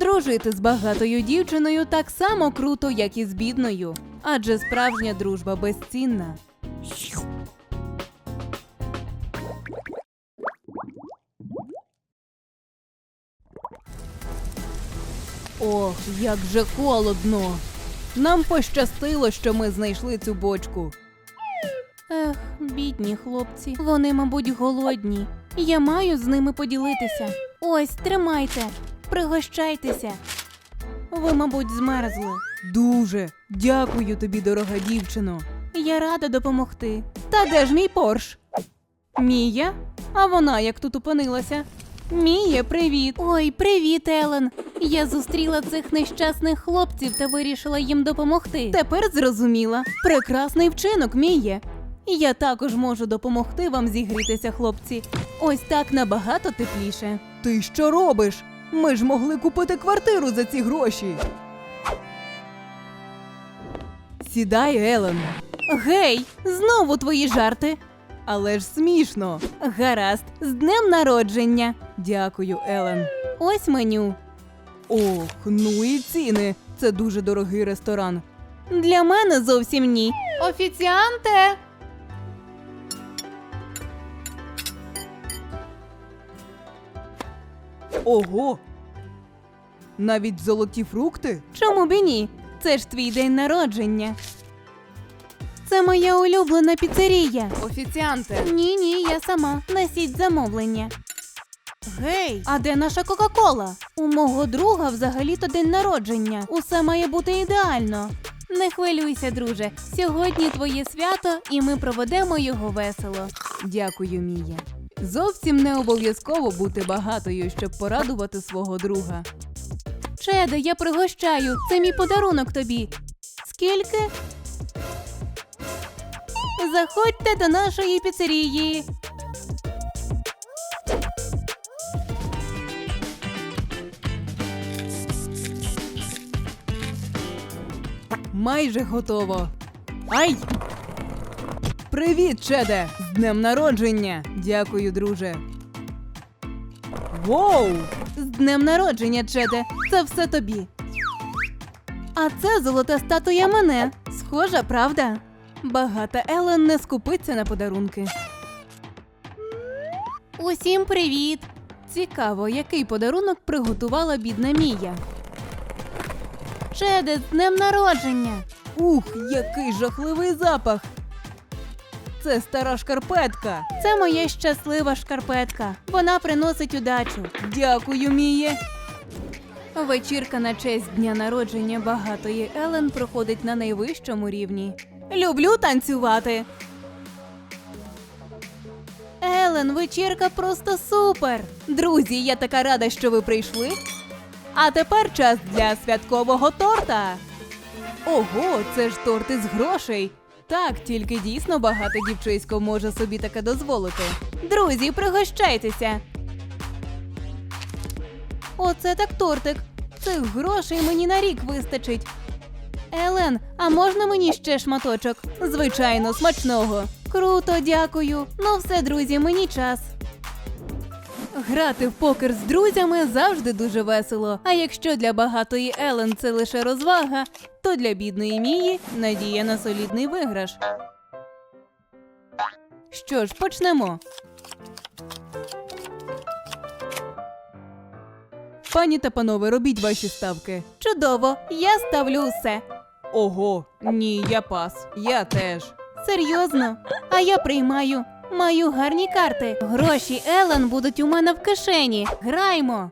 Дружити з багатою дівчиною так само круто, як і з бідною. Адже справжня дружба безцінна. Ох, як же холодно. Нам пощастило, що ми знайшли цю бочку. Ех, бідні хлопці, вони, мабуть, голодні. Я маю з ними поділитися. Ось, тримайте, пригощайтеся. Ви, мабуть, змерзли. Дуже дякую тобі, дорога дівчино. Я рада допомогти. Та де ж мій порш? Мія? А вона як тут опинилася? Мія, привіт. Ой, привіт, Елен. Я зустріла цих нещасних хлопців та вирішила їм допомогти. Тепер зрозуміла. Прекрасний вчинок, Міє. Я також можу допомогти вам зігрітися, хлопці. Ось так набагато тепліше. Ти що робиш? Ми ж могли купити квартиру за ці гроші. Сідай, Елен. Гей, знову твої жарти. Але ж смішно. Гаразд, з днем народження. Дякую, Елен. Ось меню. Ох, ну і ціни. Це дуже дорогий ресторан. Для мене зовсім ні. Офіціанте. Ого. Навіть золоті фрукти? Чому б і ні? Це ж твій день народження. Це моя улюблена піцерія. Офіціанте. Ні, ні, я сама. Несіть замовлення. Гей, а де наша Кока-Кола? У мого друга взагалі-то день народження. Усе має бути ідеально. Не хвилюйся, друже. Сьогодні твоє свято, і ми проведемо його весело. Дякую, Мія. Зовсім не обов'язково бути багатою, щоб порадувати свого друга. Чеде, я пригощаю. Це мій подарунок тобі. Скільки? Заходьте до нашої піцерії. Майже готово. Ай! Привіт, Чеде! З днем народження! Дякую, друже. Воу! З днем народження, Чеде! Це все тобі. А це золота статуя мене. Схожа, правда? Багата Елен не скупиться на подарунки. Усім привіт! Цікаво, який подарунок приготувала бідна Мія. Чеде, з днем народження! Ух, який жахливий запах! Це стара шкарпетка. Це моя щаслива шкарпетка. Вона приносить удачу. Дякую, Міє. Вечірка на честь дня народження багатої Елен проходить на найвищому рівні. Люблю танцювати. Елен, вечірка просто супер. Друзі, я така рада, що ви прийшли. А тепер час для святкового торта. Ого, це ж торт із грошей. Так, тільки дійсно багато дівчисько може собі таке дозволити. Друзі, пригощайтеся. Оце так тортик. Цих грошей мені на рік вистачить. Елен, а можна мені ще шматочок? Звичайно, смачного. Круто, дякую. Ну все, друзі, мені час. Грати в покер з друзями завжди дуже весело. А якщо для багатої Елен це лише розвага, то для бідної Мії надія на солідний виграш. Що ж, почнемо. Пані та панове, робіть ваші ставки. Чудово, я ставлю усе. Ого, ні, я пас. Я теж. Серйозно? А я приймаю. Маю гарні карти. Гроші Елен будуть у мене в кишені. Граймо.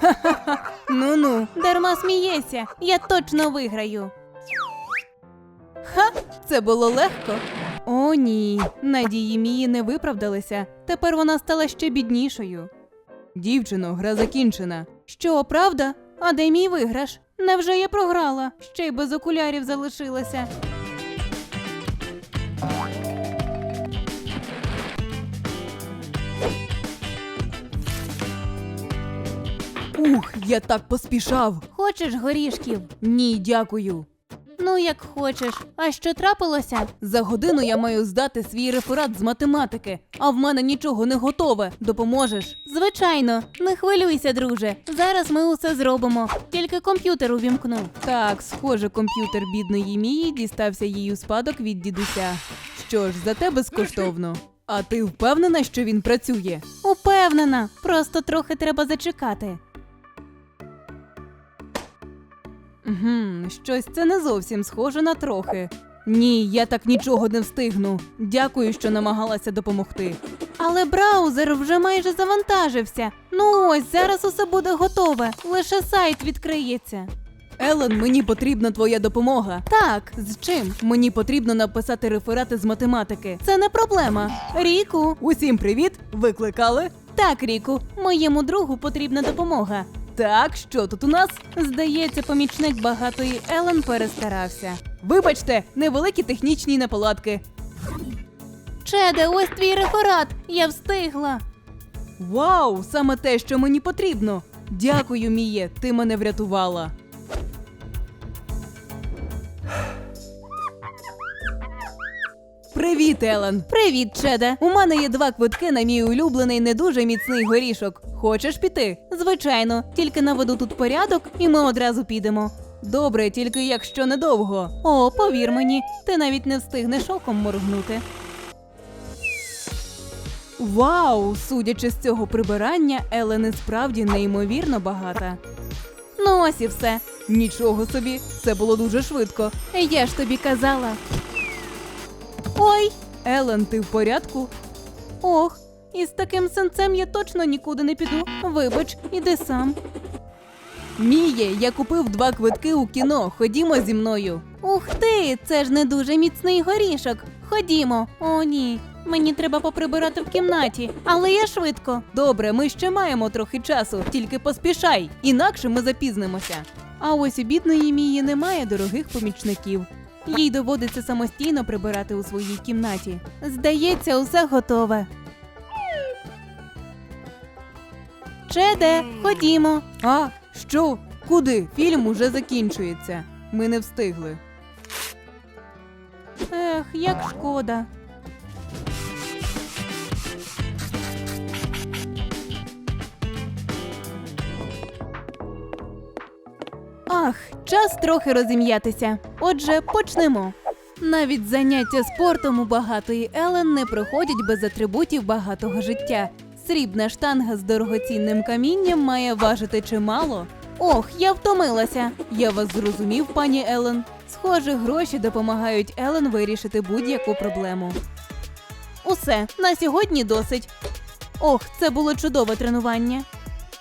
Ха-ха-ха. Ну-ну, дарма смієшся. Я точно виграю. Ха, це було легко. О, ні. Надії Мії не виправдалися. Тепер вона стала ще біднішою. Дівчино, гра закінчена. Що, правда? А де мій виграш? Невже я програла? Ще й без окулярів залишилася. Ух, я так поспішав. Хочеш горішків? Ні, дякую. Ну, як хочеш. А що трапилося? За годину я маю здати свій реферат з математики, а в мене нічого не готове. Допоможеш? Звичайно, не хвилюйся, друже. Зараз ми усе зробимо. Тільки комп'ютер увімкну. Так, схоже, комп'ютер бідної Мії дістався їй у спадок від дідуся. Що ж, зате безкоштовно. А ти впевнена, що він працює? Упевнена, просто трохи треба зачекати. Угу, щось це не зовсім схоже на трохи. Ні, я так нічого не встигну. Дякую, що намагалася допомогти. Але браузер вже майже завантажився. Ну ось зараз усе буде готове. Лише сайт відкриється. Елен, мені потрібна твоя допомога. Так, з чим? Мені потрібно написати реферати з математики. Це не проблема. Ріку. Усім привіт. Викликали? Так, Ріку, моєму другу потрібна допомога. Так, що тут у нас? Здається, помічник багатої Елен перестарався. Вибачте, невеликі технічні неполадки. Чеде, ось твій реферат. Я встигла. Вау, саме те, що мені потрібно. Дякую, Міє, ти мене врятувала. Привіт, Елен. Привіт, Чеде. У мене є два квитки на мій улюблений не дуже міцний горішок. Хочеш піти? Звичайно, тільки наведу тут порядок, і ми одразу підемо. Добре, тільки якщо недовго. О, повір мені, ти навіть не встигнеш оком моргнути. Вау! Судячи з цього прибирання, Елен справді неймовірно багата. Ну ось і все. Нічого собі, це було дуже швидко. Я ж тобі казала. Ой, Елен, ти в порядку? Ох, із таким сенцем я точно нікуди не піду. Вибач, іди сам. Міє, я купив два квитки у кіно. Ходімо зі мною. Ух ти, це ж не дуже міцний горішок. Ходімо. О, ні. Мені треба поприбирати в кімнаті, але я швидко. Добре, ми ще маємо трохи часу, тільки поспішай, інакше ми запізнимося. А ось у бідної Мії немає дорогих помічників. Їй доводиться самостійно прибирати у своїй кімнаті. Здається, усе готове. Чеде, ходімо. А, що? Куди? Фільм уже закінчується. Ми не встигли. Ех, як шкода. Ах, час трохи розім'ятися. Отже, почнемо. Навіть заняття спортом у багатої Елен не проходять без атрибутів багатого життя. Срібна штанга з дорогоцінним камінням має важити чимало. Ох, я втомилася. Я вас зрозумів, пані Елен. Схоже, гроші допомагають Елен вирішити будь-яку проблему. Усе, на сьогодні досить. Ох, це було чудове тренування.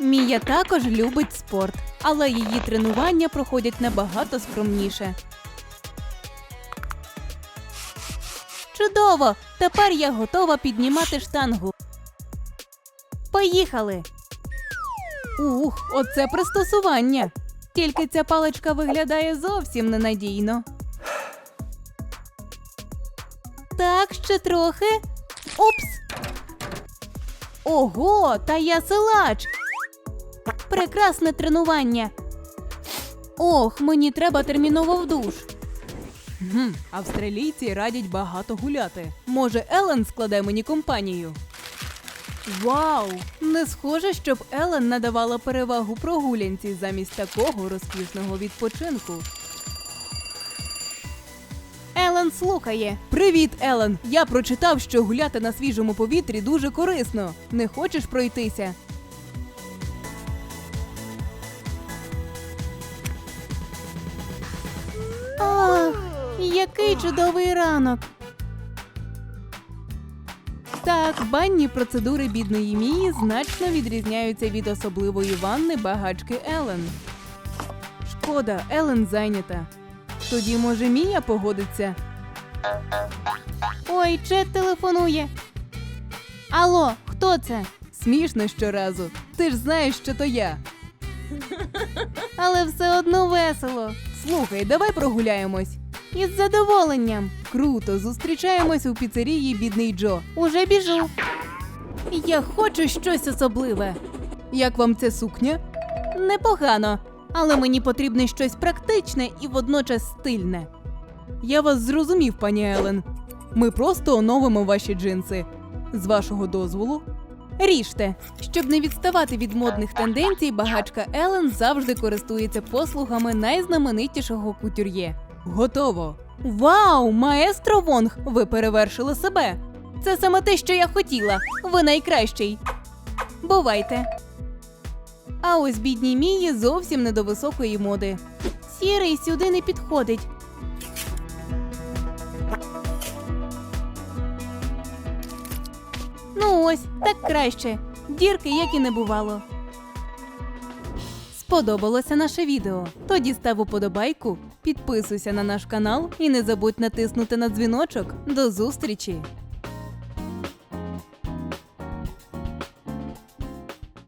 Мія також любить спорт, але її тренування проходять набагато скромніше. Чудово! Тепер я готова піднімати штангу. Поїхали. Ух, оце пристосування. Тільки ця паличка виглядає зовсім ненадійно. Так, ще трохи. Упс. Ого, та я силач. Прекрасне тренування. Ох, мені треба терміново в душ. Гм, австралійці радять багато гуляти. Може, Елен складе мені компанію. Вау! Не схоже, щоб Елен надавала перевагу прогулянці замість такого розкішного відпочинку. Елен слухає. Привіт, Елен! Я прочитав, що гуляти на свіжому повітрі дуже корисно. Не хочеш пройтися? Ах, який чудовий ранок. Так, банні процедури бідної Мії значно відрізняються від особливої ванни багачки Елен. Шкода, Елен зайнята. Тоді, може, Мія погодиться. Ой, Чет телефонує. Алло, хто це? Смішно щоразу. Ти ж знаєш, що то я. Але все одно весело. Слухай, давай прогуляємось. Із задоволенням. Круто, зустрічаємось у піцерії бідний Джо. Уже біжу. Я хочу щось особливе. Як вам ця сукня? Непогано, але мені потрібне щось практичне і водночас стильне. Я вас зрозумів, пані Елен. Ми просто оновимо ваші джинси. З вашого дозволу. Ріжте. Щоб не відставати від модних тенденцій, багачка Елен завжди користується послугами найзнаменитішого кутюр'є. Готово. Вау, маестро Вонг! Ви перевершили себе. Це саме те, що я хотіла. Ви найкращий. Бувайте. А ось бідній Мії зовсім не до високої моди. Сірий сюди не підходить. Ну ось, так краще. Дірки, як і не бувало. Сподобалося наше відео? Тоді став уподобайку, підписуйся на наш канал і не забудь натиснути на дзвіночок. До зустрічі!